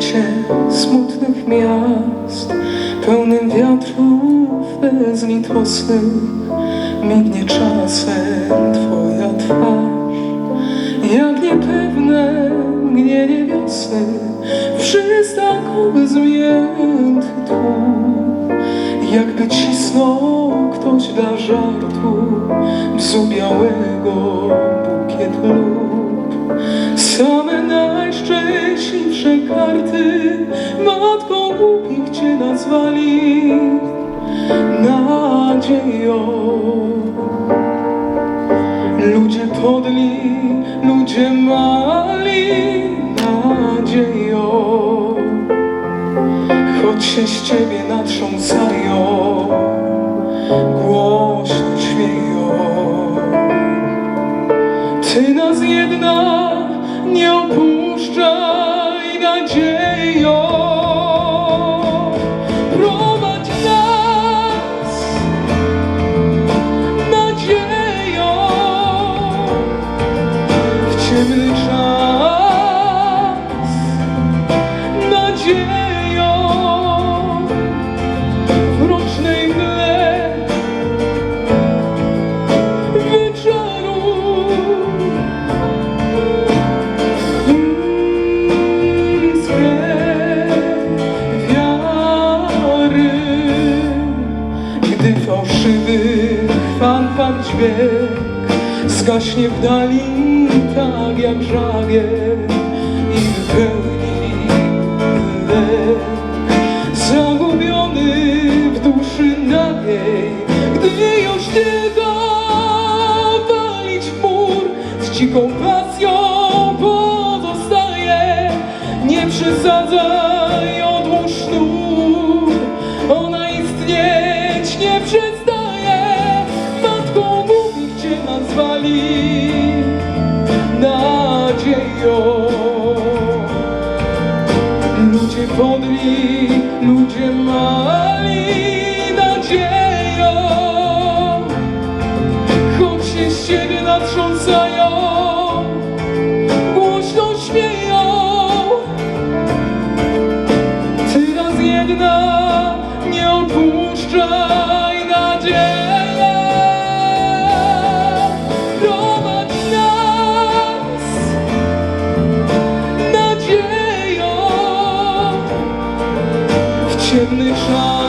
Świecie smutnych miast Pełnym wiatrów bezlitosnych Mignie czasem twoja twarz. Jak niepewne mgnienie wiosny W przystanku zmięty tłum Jakby cisnął ktoś dla żartu Bzu białego bukiet lub karty. Matką głupich cię nazwali Nadzieją. Ludzie podli, ludzie mali Nadzieją. Choć się z ciebie natrząsają Głośno śmieją. Ty nas jedna nie opuszczaj nadzieją fanfar dźwięk zgaśnie w dali tak jak żagiel i wypełni lek. Zagubiony w duszy nagiej, gdy już tylko walić w mur z Ludzie podli, ludzie mali nadzieją. Choć się z ciebie natrząsają Głośno śmieją. Nas jedna nie opuszczaj темний шар.